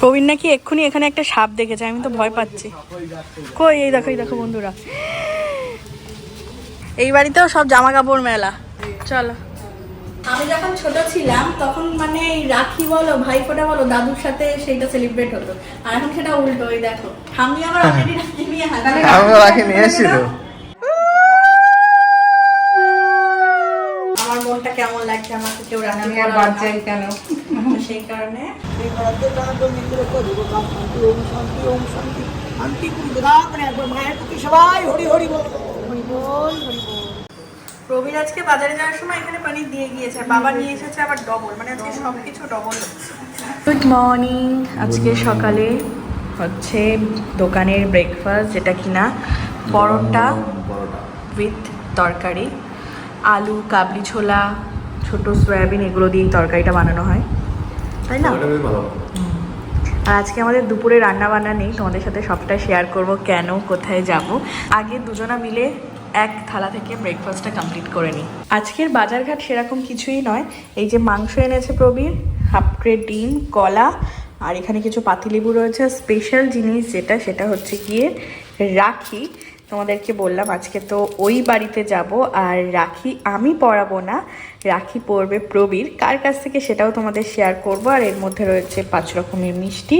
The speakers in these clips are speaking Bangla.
প্রবীণ নাকি এক্ষুনি এখানে একটা সাপ দেখেছে আমি তো ভয় পাচ্ছি। কই এই দেখো এই দেখো বন্ধুরা। এই বাড়িতেও সব জামা কাপড় মেলা। চলো। আমি যখন ছোট ছিলাম তখন মানে এই রাখি বলো ভাই ভাইফোঁটা বলো দাদুর সাথে সেইটা সেলিব্রেট হতো। আর এখন সেটা উল্টো ওই দেখো। ঠাম্মি আমার অলরেডি রাখি নিয়ে হাতে আমি রাখি নিয়ে এসেছিল আমার মনটা কেমন লাগছে? আমাকে কেউ রাখি আর পরালো বাদ যাই কেন? সেই কারণে সবাই হরি হরি বল। হরি বল হরি বল। প্রবীণ আজকে বাজারে যাওয়ার সময় এখানে পানি দিয়ে গিয়েছে বাবা নিয়ে এসেছে আবার ডবল মানে আজকে সব কিছু ডবল গুড মর্নিং আজকে সকালে হচ্ছে দোকানের ব্রেকফাস্ট যেটা কিনা পরোটা উইথ তরকারি আলু কাবলি ছোলা ছোট সয়াবিন এগুলো দিয়ে তরকারিটা বানানো হয়। তাই না? আর আজকে আমাদের দুপুরে রান্না বান্না নেই তোমাদের সাথে সবটা শেয়ার করব কেন কোথায় যাব। আগে দুজনা মিলে এক থালা থেকে ব্রেকফাস্টটা কমপ্লিট করে নিই। আজকের বাজারঘাট সেরকম কিছুই নয়। এই যে মাংস এনেছে প্রবীর হাফ ডিম কলা আর এখানে কিছু পাতিলেবু রয়েছে। স্পেশাল জিনিস যেটা সেটা হচ্ছে গিয়ে রাখি। তোমাদেরকে বললাম আজকে তো ওই বাড়িতে যাব। আর রাখি আমি পরাবো না রাখি পরবে প্রবীর। কার কাছ থেকে সেটাও তোমাদের শেয়ার করব, আর এর মধ্যে রয়েছে পাঁচ রকমের মিষ্টি।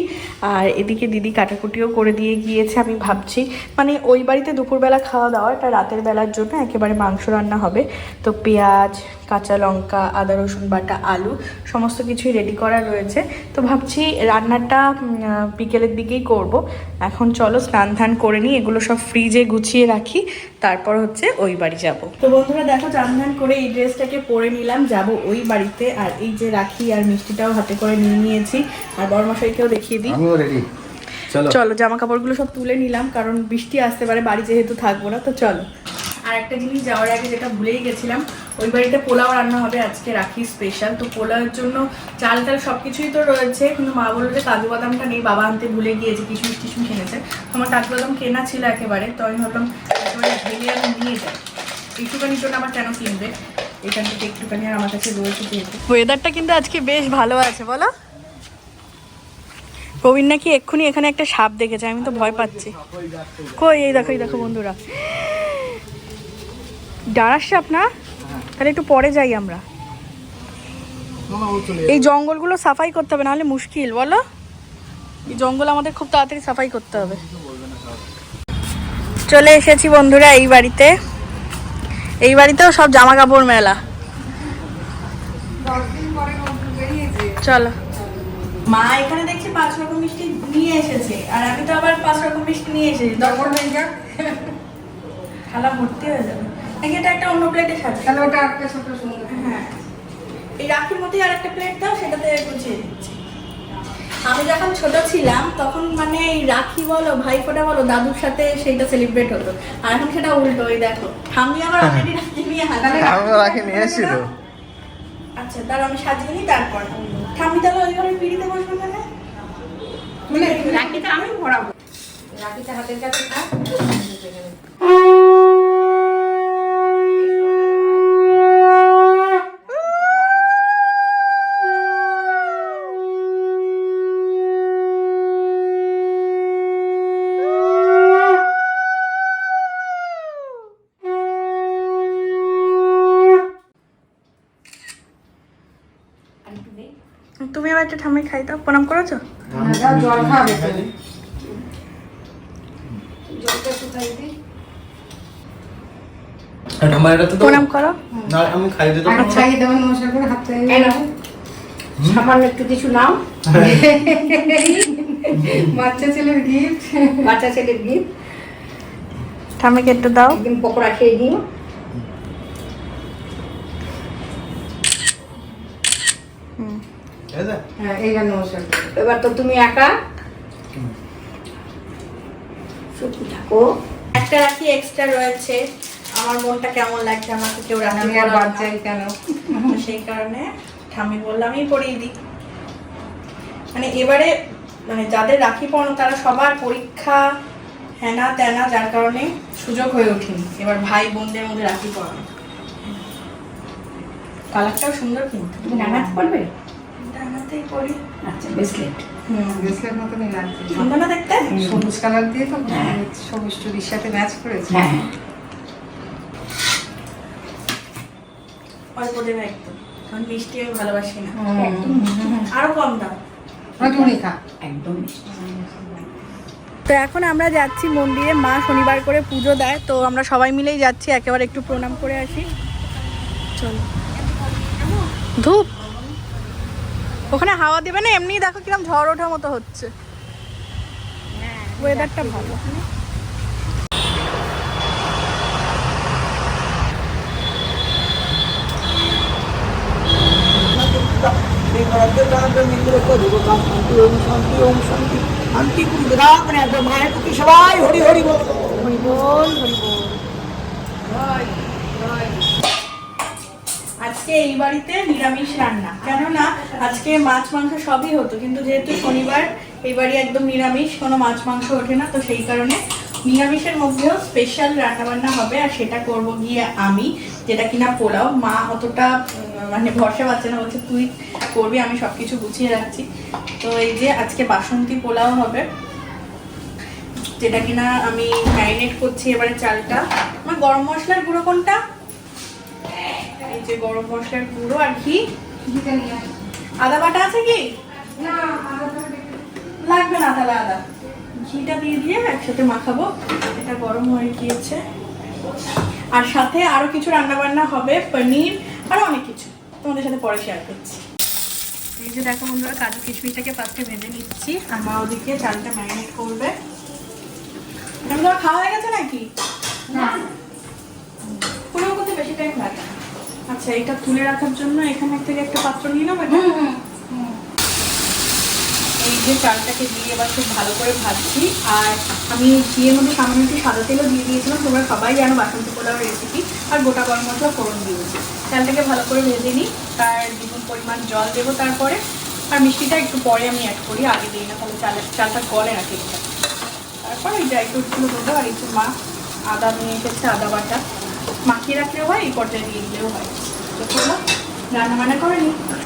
আর এদিকে দিদি কাটাকুটিও করে দিয়ে গিয়েছে, আমি ভাবছি। মানে ওই বাড়িতে দুপুরবেলা খাওয়া দাওয়া, এটা রাতের বেলার জন্য একেবারে মাংস রান্না হবে। তো পেঁয়াজ, কাঁচা লঙ্কা, আদা, রসুন বাটা, আলু, সমস্ত কিছুই রেডি করা রয়েছে। তো ভাবছি রান্নাটা বিকেলের দিকেই করব। এখন চলো স্নান ধান করে নিই, এগুলো সব ফ্রিজে গুছিয়ে রাখি। তারপর হচ্ছে ওই বাড়ি যাব। তো বন্ধুরা দেখো স্নান ধান করে এই ড্রেসটাকে পরে নিলাম যাব ওই বাড়িতে। আর এই যে রাখি আর মিষ্টিটাও হাতে করে নিয়ে নিয়েছি। আর বড়মশাইকেও দেখিয়ে দিই। আমিও রেডি চলো। চলো জামা কাপড়গুলো সব তুলে নিলাম কারণ বৃষ্টি আসতে পারে বাড়ি যেহেতু থাকব না তো চলো। আর একটা জিনিস যাওয়ার আগে যেটা ভুলেই গেছিলাম ওই বাড়িতে পোলাও রান্না হবে আজকে রাখি স্পেশাল তো পোলাওয়ের জন্য চাল টাল সব কিছুই তো রয়েছে কিন্তু মা বলল যে কাজু বাদামটা নেই বাবা আনতে ভুলে গিয়েছে কিশমিশ টিশমিশ কিনেছে আমার কাজু বাদাম কেনা ছিল একেবারে তো আমি ভাবলাম একেবারে ভেঙে আমি নিয়ে যাই। একটুখানির জন্য আমার কেন কিনবে? এখান থেকে একটুখানি আমার কাছে রয়েছে যেহেতু। ওয়েদারটা কিন্তু আজকে বেশ ভালো আছে, বলো? প্রবীণ নাকি এক্ষুনি এখানে একটা সাপ দেখেছে, আমি তো ভয় পাচ্ছি। কই, এই দেখো এই দেখো বন্ধুরা। ডাঁড়ার সাপ না? তাহলে একটু পরে যাই আমরা। এই জঙ্গলগুলো সাফাই করতে হবে, নাহলে মুশকিল, বলো? এই জঙ্গল আমাদের খুব তাড়াতাড়ি সাফাই করতে হবে। চলে এসেছি বন্ধুরা এই বাড়িতে। এই বাড়িতেও সব জামা কাপড় মেলা। চলো। মা এখানে দেখছি পাঁচ রকম মিষ্টি নিয়ে এসেছে। আর আমি তো আবার পাঁচ রকম মিষ্টি নিয়ে এসেছি। দরকার হয়ে যাক। থালা ভর্তি হয়ে যাবে। নাকি এটা একটা অন্য প্লেটে সাজা তাহলে ওটা একটা ছোট সুন্দর হ্যাঁ। এই রাখির মধ্যেই আর একটা প্লেট দাও সেটাতে গুছিয়ে যখন ছোট ছিলাম তখন মানে এই রাখি বলো ভাইফোঁটা বলো দাদুর সাথে সেইটা সেলিব্রেট হতো। আর এখন সেটা উল্টো ওই দেখো। আমি আবার অলরেডি রাখি নিয়ে হাতে আমি রাখি নিয়ে এসেছিল আচ্ছা তার আমি সাজিয়ে নিই তারপর। ঠাম্মি তাহলে ওই ঘরে পিড়িতে বসবো না মানে রাখিটা আমি ভরাবো। রাখিটা হাতের কাছে থাক। তুমি আবার একটা ঠাম্মি খাই দাও। প্রণাম করেছ? জল খাবে দিই প্রণাম করো। না আমি খাই নমস্কার করে হাত চাইয়ে সামান্য একটু কিছু নাও। বাচ্চা ছেলের গিফট বাচ্চা ছেলের গিফট একটু দাও। একদিন পকোড়া খেয়ে নিও। হ্যাঁ নমস্কার এবার তো তুমি একা? সুখী থাকো। একটা রাখি এক্সট্রা রয়েছে। আমার মনটা কেমন লাগছে? আমাকে কেউ রাখি আর বাদ কেন? সেই কারণে বললামই পরিয়ে দিই। মানে এবারে মানে যাদের রাখি পড়ানো তারা সবার পরীক্ষা হ্যানা ত্যানা যার কারণে সুযোগ হয়ে ওঠেনি। এবার ভাই বোনদের মধ্যে রাখি পড়ানো। কালারটাও সুন্দর কিন্তু। তুমি নামাজ পড়বে? আচ্ছা ব্রেসলেট ব্রেসলেট মতনই লাগছে। সুন্দর না দেখতে? সবুজ কালার দিয়ে তো সবুজ চুরির সাথে ম্যাচ করেছে। হ্যাঁ অল্প দেবে একদম কারণ মিষ্টি আমি ভালোবাসি না। আরও কম দাম ওই টুনি খা। একদম মিষ্টি। তো এখন আমরা যাচ্ছি মন্দিরে মা শনিবার করে পুজো দেয় তো আমরা সবাই মিলেই যাচ্ছি একেবারে একটু প্রণাম করে আসি। চলো। ধূপ! ওখানে হাওয়া দেবে না এমনি দেখো কিরম ঝড় ওঠার মতো হচ্ছে। ওয়েদারটা ভালো। সবাই হরি হরি বল। হরি বল হরি বল। আজকে এই বাড়িতে নিরামিষ রান্না। কেননা আজকে মাছ, মাংস সবই হতো, কিন্তু যেহেতু শনিবার, এই বাড়ি একদম নিরামিষ, কোনো মাছ, মাংস ওঠে না, তো সেই কারণে নিরামিষের মধ্যেও স্পেশাল রান্না বান্না হবে, আর সেটা করব গিয়ে আমি, যেটা কিনা পোলাও। মা অতটা মানে ভরসা পাচ্ছে না, বলছে, তুই করবি, আমি সব কিছু গুছিয়ে রাখছি। তো এই যে আজকে বাসন্তী পোলাও হবে, যেটা কিনা আমি ম্যারিনেট করছি এবারে চালটা। আমার গরম মশলার গুঁড়ো কোনটা? এই যে গরম মশলার গুঁড়ো আর ঘি। আদা বাটা আছে কি? লাগবে না তাহলে আদা। ঘিটা দিয়ে দিয়ে একসাথে মাখাবো। এটা গরম হয়ে গিয়েছে। আর সাথে আরও কিছু রান্না বান্না হবে পনির আরও অনেক কিছু। তোমাদের সাথে পরে শেয়ার করছি। এই যে দেখো বন্ধুরা কাজু কিশমিশটাকে ফার্স্টে ভেজে নিচ্ছি। আর মা ওদিকে চালটা ম্যারিনেট করবে। তোমার খাওয়া হয়ে গেছে নাকি? না। কোনো করতে বেশি টাইম লাগে না। আচ্ছা এটা তুলে রাখার জন্য এখানে থেকে একটা পাত্র নিয়ে নেব এটা? এই যে চালটাকে দিয়ে এবার খুব ভালো করে ভাজছি। আর আমি ঘিয়ের মধ্যে সামান্য একটু সাদা তেলও দিয়ে দিয়েছিলাম তোমরা সবাই জানো বাসন্তী পোলাওয়ের রেসিপি আর গোটা গরম মশলা ফোড়ন দিয়েছি। চালটাকে ভালো করে ভেজে নিই তার দ্বিগুণ পরিমাণ জল দেবো তারপরে। আর মিষ্টিটা একটু পরে আমি অ্যাড করি আগে দিই না তাহলে চালের চালটা গলে না ঠিকঠাক। তারপর এই ড্রাই ফ্রুটগুলো দেবো আর একটু মা আদা নিয়ে এসেছে আদা বাটা। মাখিয়ে রাখলেও হয় এই পর্যায়ে দিয়ে দিলেও হয়। তো চলো রান্না বান্না করে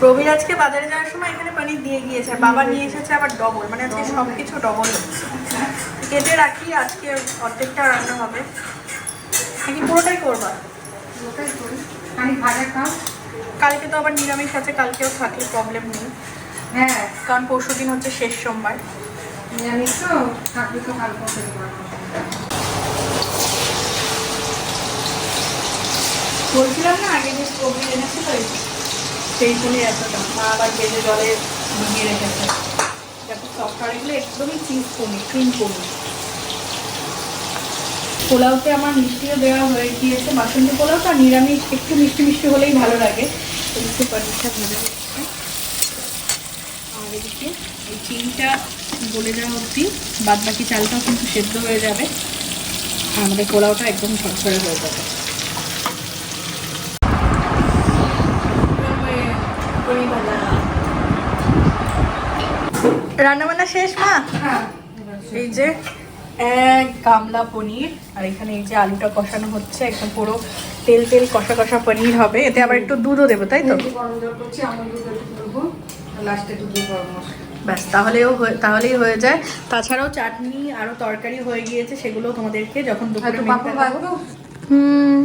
প্রবীর আজকে বাজারে যাওয়ার সময় এখানে পানি দিয়ে গিয়েছে বাবা নিয়ে এসেছে আবার ডবল মানে আজকে সব কিছু ডবল হচ্ছে। কেটে রাখি আজকে অর্ধেকটা রান্না হবে। নাকি পুরোটাই করবা। করি। ভাজা খাও। কালকে তো আবার নিরামিষ আছে কালকেও থাকলে প্রবলেম নেই। হ্যাঁ। কারণ পরশু দিন হচ্ছে শেষ সোমবার। নিরামিষ তো থাকলে তো কালকে করে দেবো। বলছিলাম না আগে যে প্রবীর এনেছে তো এই যে, সেই জন্য এতটা। মা আবার ভেজে জলে ভিজিয়ে রেখেছে। দেখো এগুলো একদমই চিজ পনির ক্রিম পনির পোলাওতে আমার মিষ্টিও দেওয়া হয়ে গিয়েছে। বাসন্তী পোলাওটা নিরামিষ একটু মিষ্টি মিষ্টি হলেই ভালো লাগে। একটু আর এদিকে এই চিনিটা গলে যাওয়া অবধি বাদ বাকি চালটাও কিন্তু সেদ্ধ হয়ে যাবে। আমাদের পোলাওটা একদম ঝরঝরে হয়ে যাবে। রান্না বান্না শেষ মা? হ্যাঁ। এই যে এক গামলা পনির আর এখানে এই যে আলুটা কষানো হচ্ছে একদম পুরো তেল তেল কষা কষা পনির হবে। এতে আবার একটু দুধও দেবো তাই তো? ব্যাস তাহলেও তাহলেই হয়ে যায়। তাছাড়াও চাটনি আরও তরকারি হয়ে গিয়েছে সেগুলো তোমাদেরকে যখন হুম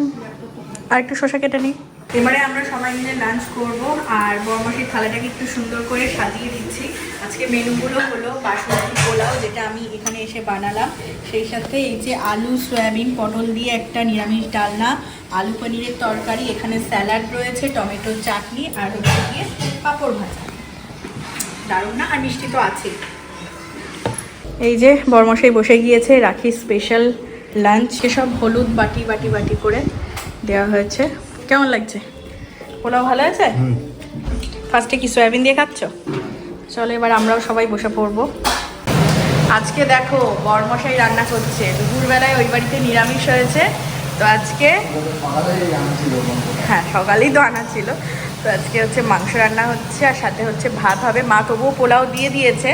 আর একটু শসা কেটে নিই। এবারে আমরা সবাই মিলে লাঞ্চ করব আর বড়মাসির থালাটাকে একটু সুন্দর করে সাজিয়ে দিচ্ছি। আজকে মেনুগুলো হলো বাসমতি পোলাও যেটা আমি এখানে এসে বানালাম। সেই সাথে এই যে আলু সয়াবিন পটল দিয়ে একটা নিরামিষ ডালনা আলু পনিরের তরকারি এখানে স্যালাড রয়েছে টমেটো চাটনি আর হচ্ছে গিয়ে পাঁপড় ভাজা। দারুণ না? আর মিষ্টি তো আছেই। এই যে বরমশাই বসে গিয়েছে রাখি স্পেশাল লাঞ্চ সেসব হলুদ বাটি বাটি বাটি করে দেওয়া হয়েছে। কেমন লাগছে? পোলাও ভালো আছে? ফার্স্টে কি সয়াবিন দিয়ে খাচ্ছ? চলো এবার আমরাও সবাই বসে পড়ব। আজকে দেখো, বরমশাই রান্না করছে। দুপুরবেলায় ওই বাড়িতে নিরামিষ হয়েছে। তো আজকে হ্যাঁ সকালেই তো আনা ছিল। তো আজকে হচ্ছে মাংস রান্না হচ্ছে, আর সাথে হচ্ছে ভাত হবে। মা তবুও পোলাও দিয়ে দিয়েছে।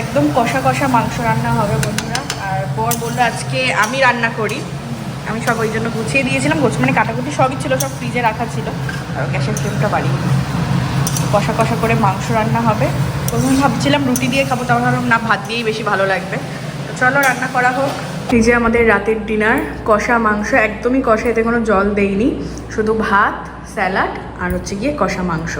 একদম কষা কষা মাংস রান্না হবে বন্ধুরা। আর বর বলল, আজকে আমি রান্না করি। আমি সব ওই জন্য গুছিয়ে দিয়েছিলাম। গোছ মানে কাটাকুটি সবই ছিল, সব ফ্রিজে রাখা ছিল। আর গ্যাসের ফ্লেমটা বাড়িয়ে। কষা কষা করে মাংস রান্না হবে। প্রথমে ভাবছিলাম রুটি দিয়ে খাব তারপর ভাবলাম না, ভাত দিয়েই বেশি ভালো লাগবে। চলো রান্না করা হোক। এই যে আমাদের রাতের ডিনার, কষা মাংস একদমই কষা, এতে কোনো জল দেইনি। শুধু ভাত, স্যালাড আর হচ্ছে গিয়ে কষা মাংস।